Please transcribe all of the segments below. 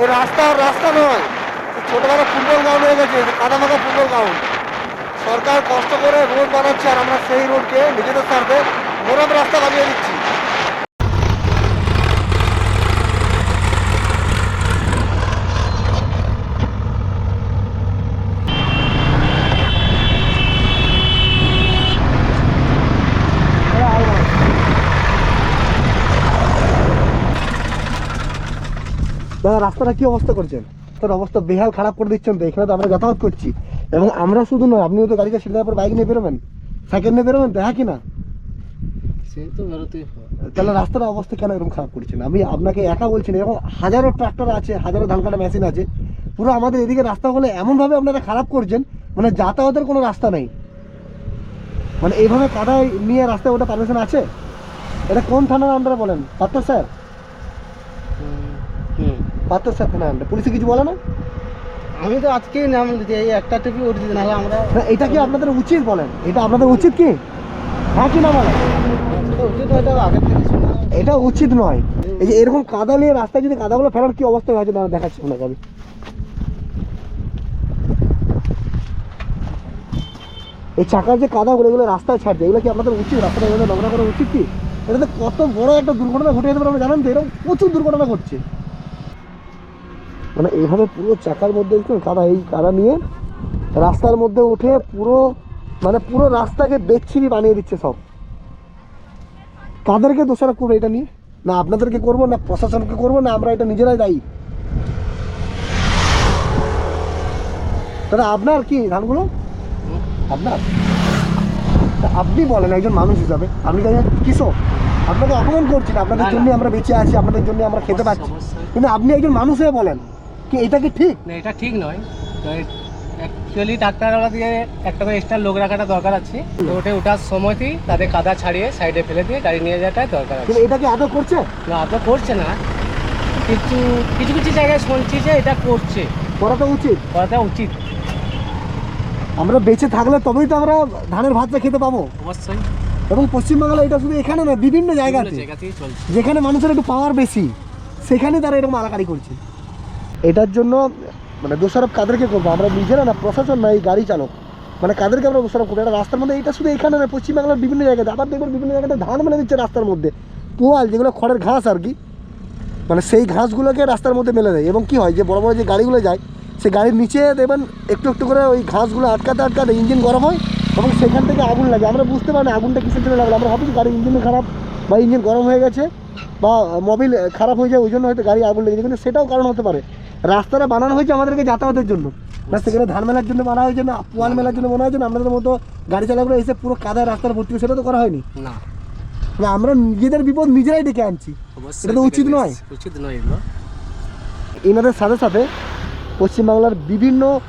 এই রাস্তা রাস্তা নয়। ছোটবেলা ফুটবল গ্রাউন্ড হয়ে গেছে কাদা কাদামাকা ফুটবল গ্রাউন্ড সরকার কষ্ট করে রোড বানাচ্ছে আর আমরা সেই রোডকে নিজেদের সার্ভে মোরাম রাস্তা বানিয়ে দিচ্ছি। দাদা রাস্তাটা কি অবস্থা করছেন? তার অবস্থা বেহাল খারাপ করে দিচ্ছেন। তো এখানে তো আমরা যাতায়াত করছি। এবং আমরা শুধু নয় আপনিও তো গাড়িতে সিলের পর বাইক নিয়ে বেরোবেন। সাইকেল নিয়ে বেরোবেন হ্যাঁ কি না? তাহলে রাস্তার অবস্থা কেন এরকম খারাপ করছেন? আমি আপনাকে একা বলছি না এরকম হাজারো ট্রাক্টর আছে হাজারো ধান কাটা মেশিন আছে। পুরো আমাদের এদিকে রাস্তা রাস্তাগুলো এমনভাবে আপনারা খারাপ করছেন মানে যাতায়াতের কোনো রাস্তা নেই। মানে এইভাবে কাদায় নিয়ে রাস্তায় ওটা পারমিশন আছে? এটা কোন থানার আন্ডারে বলেন? পাত্র স্যার? পাত্র স্যার থানার পুলিশে কিছু বলে না? আমি তো আজকেই নাম দিতে এই একটা টিপি উঠে দিতে নাহলে আমরা না এটা কি আপনাদের উচিত বলেন? এটা আপনাদের উচিত কি? হ্যাঁ কি না বলেন? উচিত হয়তো আগের থেকে এটা উচিত নয়। এই যে এরকম কাদা নিয়ে রাস্তায় যদি কাদাগুলো ফেলার কি অবস্থা হয়েছে দাঁড়া দেখাচ্ছি আপনাকে আমি। এই চাকার যে কাদাগুলো এগুলো রাস্তায় ছাড়ছে এগুলো কি আপনাদের উচিত? রাস্তাটা এভাবে নোংরা করা উচিত কি? এটাতে কত বড় একটা দুর্ঘটনা ঘটে যেতে পারে জানেন তো এরকম প্রচুর দুর্ঘটনা ঘটছে। মানে এইভাবে পুরো চাকার মধ্যে কাদা এই কাদা নিয়ে রাস্তার মধ্যে উঠে পুরো মানে পুরো রাস্তাকে বেচ্ছিরি বানিয়ে দিচ্ছে সব। কাদেরকে দোষারোপ করব এটা নিয়ে? না আপনাদেরকে করব না প্রশাসনকে করব না আমরা এটা নিজেরাই দায়ী। দাদা আপনার কি ধানগুলো? আপনার? আপনি বলেন একজন মানুষ হিসাবে। আপনি তো একজন কৃষক। আপনাকে অপমান করছি না। আপনাদের। জন্য আমরা বেঁচে আছি আপনাদের জন্য আমরা খেতে পাচ্ছি। কিন্তু আপনি একজন মানুষ হয়ে বলেন। কি এটা কি ঠিক? না এটা ঠিক নয়। অ্যাকচুয়ালি ডাক্তারওয়ালা দিয়ে একটা করে এক্সট্রা লোক রাখাটা দরকার আছে। তো ওটা ওঠার সময়তেই তাদের কাদা ছাড়িয়ে সাইডে ফেলে দিয়ে গাড়ি নিয়ে যাওয়াটাই দরকার আছে। কিন্তু এটা কি আদৌ করছে? না আদৌ করছে না। কিছু কিছু কিছু জায়গায় শুনছি যে এটা করছে। করাটা উচিত। করাটা উচিত। আমরা বেঁচে থাকলে তবেই তো আমরা ধানের ভাতটা খেতে পাবো। অবশ্যই। এবং পশ্চিমবাংলা এটা শুধু এখানে না বিভিন্ন বিভিন্ন জায়গাতে। যেখানে মানুষের একটু পাওয়ার বেশি সেখানে তারা এরকম আলাকারি করছে। এটার জন্য মানে দোষারোপ কাদেরকে করব? আমরা নিজেরা না, প্রশাসন না, এই গাড়ি চালক। মানে কাদেরকে আমরা দোষারোপ করব? এটা রাস্তার মধ্যে, এটা শুধু এখানে না, পশ্চিমবাংলার বিভিন্ন জায়গাতে। আবার দেখবেন বিভিন্ন জায়গাতে ধান মেলে দিচ্ছে রাস্তার মধ্যে। পোয়াল, যেগুলো খড়ের ঘাস আর কি। মানে সেই ঘাসগুলোকে রাস্তার মধ্যে মেলে দেয়। এবং কি হয় যে, বড় বড় যে গাড়িগুলো যায় সে গাড়ির নিচে দেখবেন, একটু একটু করে ওই ঘাসগুলো আটকাতে আটকাতে ইঞ্জিন গরম হয় এবং সেখান থেকে আগুন লাগে। আমরা বুঝতে পারি না, আগুনটা কিসের জন্য লাগল। আমরা ভাবি গাড়ির ইঞ্জিন খারাপ বা ইঞ্জিন গরম হয়ে গেছে বা মোবিল খারাপ হয়ে যায়, ওই জন্য হয়তো গাড়ি আগুন লেগেছে কিন্তু সেটাও কারণ হতে পারে। রাস্তাটা বানানো হয়েছে আমাদেরকে যাতায়াতের জন্য। না সেখানে ধান মেলার জন্য বানা হয়েছে না পোয়াল মেলার জন্য বানা হয়েছে না আমাদের মতো গাড়ি চালকরা এসে পুরো কাদায় রাস্তার ভর্তি সেটা তো করা হয়নি। না। না আমরা নিজেদের বিপদ নিজেরাই ডেকে আনছি। এটা তো উচিত নয়। উচিত নয় এনাদের সাথে সাথে পশ্চিমবাংলার বিভিন্ন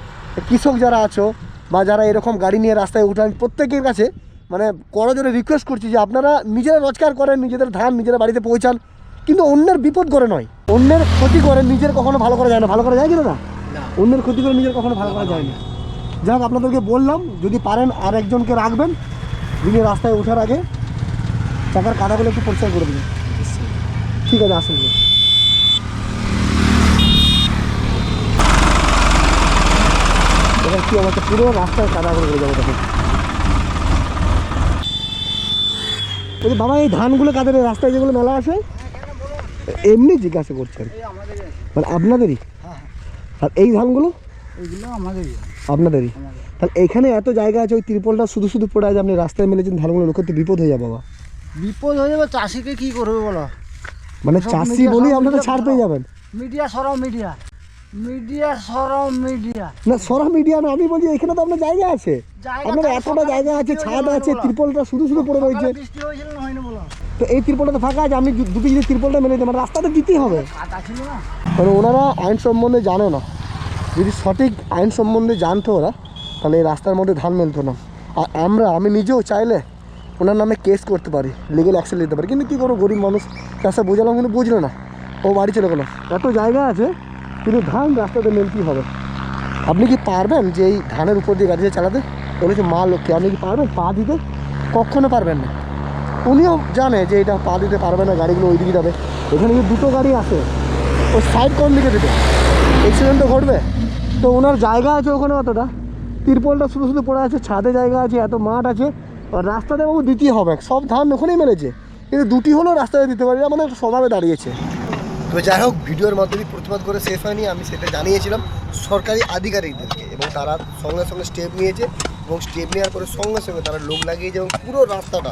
কৃষক যারা আছো বা যারা এরকম গাড়ি নিয়ে রাস্তায় উঠান প্রত্যেকের কাছে মানে করজোরে রিকোয়েস্ট করছি যে আপনারা নিজেরা রোজগার করেন নিজেদের ধান নিজেরা বাড়িতে পৌঁছান। কিন্তু অন্যের বিপদ করে নয়। অন্যের ক্ষতি করে নিজের কখনো ভালো করা যায় না। ভালো করা যায় কিনা না। অন্যের ক্ষতি করে নিজের কখনো ভালো করা যায় না। যাই হোক আপনাদেরকে বললাম যদি পারেন আর একজনকে রাখবেন যিনি রাস্তায় ওঠার আগে চাকার কাদাগুলো একটু পরিষ্কার করে দেবেন। ঠিক আছে আসুন। এবার কি অবস্থা পুরো রাস্তায় কাদা করে যাব তখন বলছি বাবা এই ধানগুলো কাদের? রাস্তায় যেগুলো মেলা আছে এমনি জিজ্ঞাসা করছেন? মানে আপনাদেরই? আর এই ধানগুলো? এগুলো আমাদেরই আপনাদেরই? তাহলে এখানে এত জায়গা আছে ওই ত্রিপলটা শুধু শুধু পড়ে আছে আপনি রাস্তায় মেলেছেন ধানগুলো লোকের তো বিপদ হয়ে যাবে বাবা। বিপদ হয়ে যাবে চাষিকে কি করবে বলো? মানে চাষি বলেই আপনারা ছাড় পেয়ে যাবেন। মিডিয়া সরাও মিডিয়া। মিডিয়া সরাও মিডিয়া। না সরা মিডিয়া না আমি বলছি এখানে তো আপনার জায়গা আছে। আপনার এতটা জায়গা আছে ছাদ আছে ত্রিপলটা শুধু শুধু পড়ে রয়েছে। বৃষ্টি হয়েছিল না হয়নি বলো। তো এই ত্রিপলটা তো ফাঁকা আছে, আমি দুটো যদি ত্রিপলটা মেলে দিই মানে রাস্তাটা দিতেই হবে। কারণ ওনারা আইন সম্বন্ধে জানে না। যদি সঠিক আইন সম্বন্ধে জানতো ওরা, তাহলে এই রাস্তার মধ্যে ধান মেলতো না। আর আমরা, আমি নিজেও চাইলে ওনার নামে কেস করতে পারি লিগেল অ্যাকশন নিতে পারি। কিন্তু কী করব, গরিব মানুষ? চাষা বোঝালাম, কিন্তু বুঝলো না। ও বাড়ি চলে গেলো। এত জায়গা আছে, কিন্তু ধান রাস্তাতে মেলতেই হবে। আপনি কি পারবেন যে এই ধানের উপর দিয়ে গাড়িটা চালাতে? বলেছে, মা লক্ষ্মী আপনি কি পারবেন? পা দিতে? কখনো পারবেন না। উনিও জানে যে এটা পা দিতে পারবে না, গাড়িগুলো ওই দিকে যাবে। এখানে যদি দুটো গাড়ি আসে ওই সাইড কোন দিকে দিতে অ্যাক্সিডেন্ট তো ঘটবে। তো ওনার জায়গা আছে ওখানে অতটা। তিরপলটা শুধু শুধু পড়ে আছে, ছাদে জায়গা আছে, এত মাঠ আছে। আর রাস্তাতে বাবু দিতেই হবে, সব ধান ওখানেই মেরেছে কিন্তু দুটি হলেও রাস্তায় দিতে পারি একটা স্বভাবে দাঁড়িয়েছে। তো যাই হোক, ভিডিওর মাধ্যমে প্রতিবাদ করে শেষ হয়নি, আমি সেটা জানিয়েছিলাম। সরকারি আধিকারিকদেরকে এবং তারা সঙ্গে সঙ্গে স্টেপ নিয়েছে এবং স্টেপ নেওয়ার পরে সঙ্গে সঙ্গে তারা লোক লাগিয়েছে এবং পুরো রাস্তাটা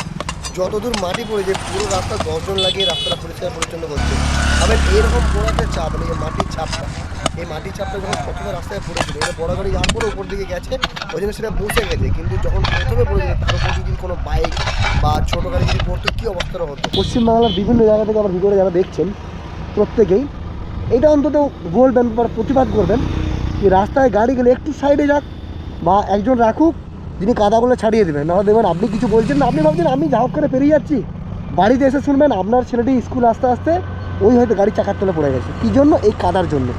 যতদূর মাটি পড়ে পড়েছে পুরো রাস্তা দশজন লাগিয়ে রাস্তাটা পরিষ্কার পরিচ্ছন্ন করছে। আবার এরকম পড়াতে চাপ এই মাটির চাপটা। এই মাটির চাপটা যখন প্রথমে রাস্তায় পড়েছিল এটা বড় গাড়ি যাওয়ার পরে উপর দিকে গেছে, ওই জন্য সেটা বসে গেছে। কিন্তু যখন প্রথমে পড়েছিল তার উপর যদি কোনো বাইক বা ছোটো গাড়ি যদি পড়তো, কী অবস্থাটা হতো? পশ্চিমবাংলার বিভিন্ন জায়গা থেকে আমার ভিডিওটা যারা দেখছেন, প্রত্যেকেই, এটা অন্তত বলবেন বা প্রতিবাদ করবেন, যে রাস্তায় গাড়ি গেলে একটু সাইডে যাক বা একজন রাখুক যিনি কাদাগুলো ছাড়িয়ে দেবেন। না দেবেন আপনি কিছু বলছেন না, আপনি ভাবছেন আমি যা করে পেরিয়ে যাচ্ছি। বাড়িতে এসে শুনবেন আপনার ছেলেটি স্কুল আসতে আসতে ওই হয়তো গাড়ির চাকার তলে পড়ে গেছে। কী জন্য? এই কাদার জন্য।